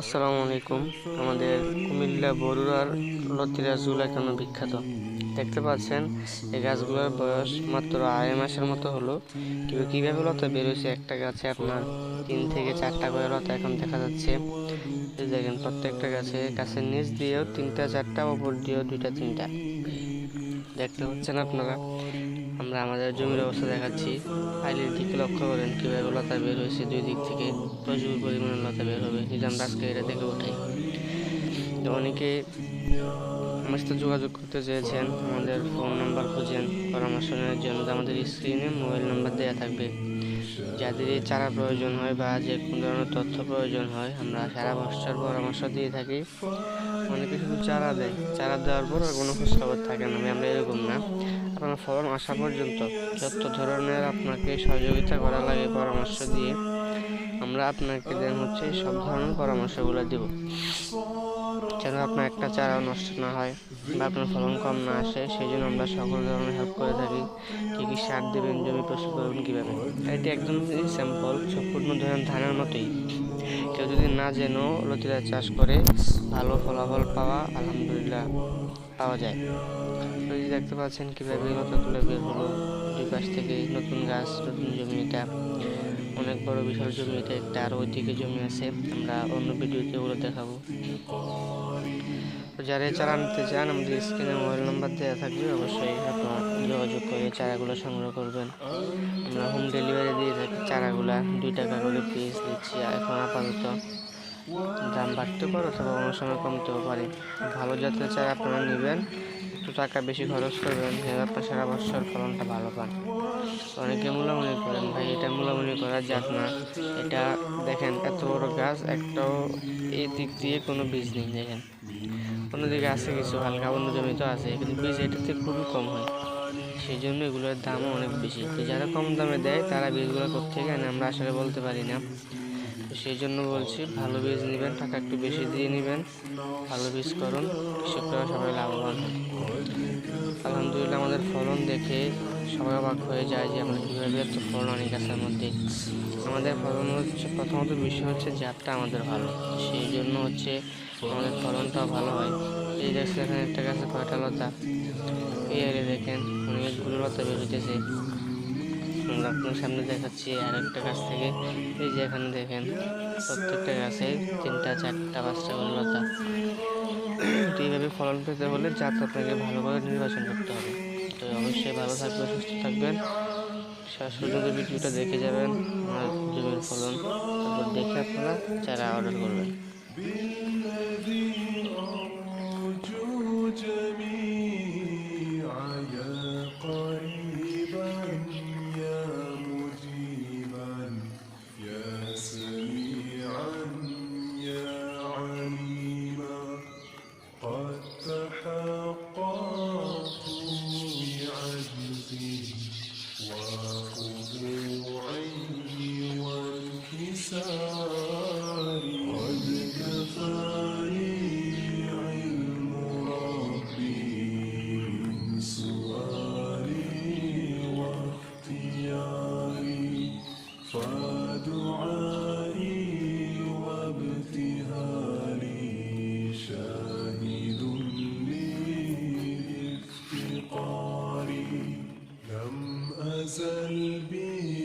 আসসালামু আলাইকুম। আমাদের কুমিল্লা বরুড়ার লতিরা জুল এখনও বিখ্যাত। দেখতে পাচ্ছেন, এই গাছগুলোর বয়স মাত্র আড়াই মাসের মতো হলো। কিন্তু কীভাবে লতা বেরোয়েছে একটা গাছে আপনার তিন থেকে চারটা করে লতা এখন দেখা যাচ্ছে। দেখেন, প্রত্যেকটা গাছে গাছের নিচ দিয়েও তিনটা, চারটা, ওপর দিয়েও দুইটা, তিনটা। দেখতে পাচ্ছেন আপনারা? আমরা আমাদের জমির অবস্থা দেখাচ্ছি। আইলের দিকে লক্ষ্য করেন কীভাবে লতা বের হয়েছে। দুই দিক থেকে প্রচুর পরিমাণে লতা বের হবে। যদি আমরা আজকে এটা দেখে ওঠাই তো অনেকে আমার সাথে যোগাযোগ করতে চেয়েছেন, আমাদের ফোন নাম্বার খুঁজেন পরামর্শ নেওয়ার জন্য আমাদের স্ক্রিনে মোবাইল নাম্বার দেওয়া থাকবে। যাদের চারা প্রয়োজন হয় বা যে কোনো ধরনের তথ্য প্রয়োজন হয়, আমরা সারা বছর পরামর্শ দিয়ে থাকি। অনেকে শুধু চারা দেয়, চারা দেওয়ার পর আর কোনো খোঁজখবর থাকে না আমরা এরকম না। আপনার ফলন আসা পর্যন্ত যত ধরনের আপনাকে সহযোগিতা করা লাগে পরামর্শ দিয়ে, আমরা আপনাকে দেন হচ্ছে সব ধরনের পরামর্শগুলো দেব। যেন আপনার একটা চারাও নষ্ট না হয় বা আপনার ফলন কম না আসে, সেই জন্য আমরা সকল ধরনের হেল্প করে থাকি। কী কী সার দেবেন, জমি প্রস্তুত করবেন, কীভাবে? এটি একদম স্যাম্পল সম্পূর্ণ ধরেন ধানের মতোই। কেউ যদি না যেন লতিরা চাষ করে, ভালো ফলাফল পাওয়া, আলহামদুলিল্লাহ পাওয়া যায়। যদি দেখতে পাচ্ছেন কীভাবে লতাগুলো বের হলো, দুই পাশ থেকে নতুন গাছ, নতুন জমি, এটা অনেক বড় বিশাল জমি একটা আর ওইদিকে জমি আছে, আমরা অন্য ভিডিওতে ওগুলো দেখাবো। যারা চারা নিতে চান, আমাদের স্ক্রিনে মোবাইল নাম্বার দেওয়া থাকবে, অবশ্যই আপনার যোগাযোগ করে চারাগুলো সংগ্রহ করবেন। আমরা হোম ডেলিভারি দিয়ে থাকি চারাগুলা, দুই টাকা করে পিস দিচ্ছি এখন আপাতত দাম বাড়তে পারে অথবা অন্য সময় কমতেও পারে। ভালো জাতের চারা আপনারা নেবেন একটু টাকা বেশি খরচ করবেন আপনার সারা বছর ফলনটা ভালো পান। অনেকে মূলামূলি করেন, ভাই, এটা মূলামূলি করা যাক না। এটা দেখেন, এত বড় গাছ, একটাও এই দিক দিয়ে কোনো বীজ নেই, দেখেন। অন্যদিকে আছে কিছু হালকা, অন্য জমি তো আছে, কিন্তু বীজ এটাতে খুবই কম হয়। সেই জন্য এগুলোর দামও অনেক বেশি। যারা কম দামে দেয়, তারা বীজগুলো কোথেকে আনে, আমরা আসলে বলতে পারি না। সেই জন্য বলছি, ভালো বীজ নেবেন, টাকা একটু বেশি দিয়ে নেবেন, ভালো বীজ করুন, কৃষকরা সবাই লাভবান আলহামদুলিল্লাহ আমাদের ফলন দেখে সবাই অবাক হয়ে যায় যে আমরা কীভাবে এত ফলন অনেক গাছের মধ্যে। আমাদের ফলন হচ্ছে, প্রথমত বিষয় হচ্ছে জাতটা আমাদের ভালো সেই জন্য হচ্ছে আমাদের ফলনটাও ভালো হয়। এই দেখছেন এখানে একটা গাছে কয়টা লতা এই দেখেন অনেকগুলো লতা বেরোতেছে আপনার সামনে দেখাচ্ছি আর একটা গাছ থেকে। এই যে এখানে দেখেন, প্রত্যেকটা গাছে তিনটা, চারটা পাঁচটা করে লতা এইভাবে ফলন পেতে হলে জাত আপনাকে ভালোভাবে নির্বাচন করতে হবে। তো অবশ্যই ভালো থাকবেন, সুস্থ থাকবেন। শেষ ভিডিওটা দেখে যাবেন আমার জমির ফলন তারপর দেখে আপনারা চারা অর্ডার করবেন। أزل بالباب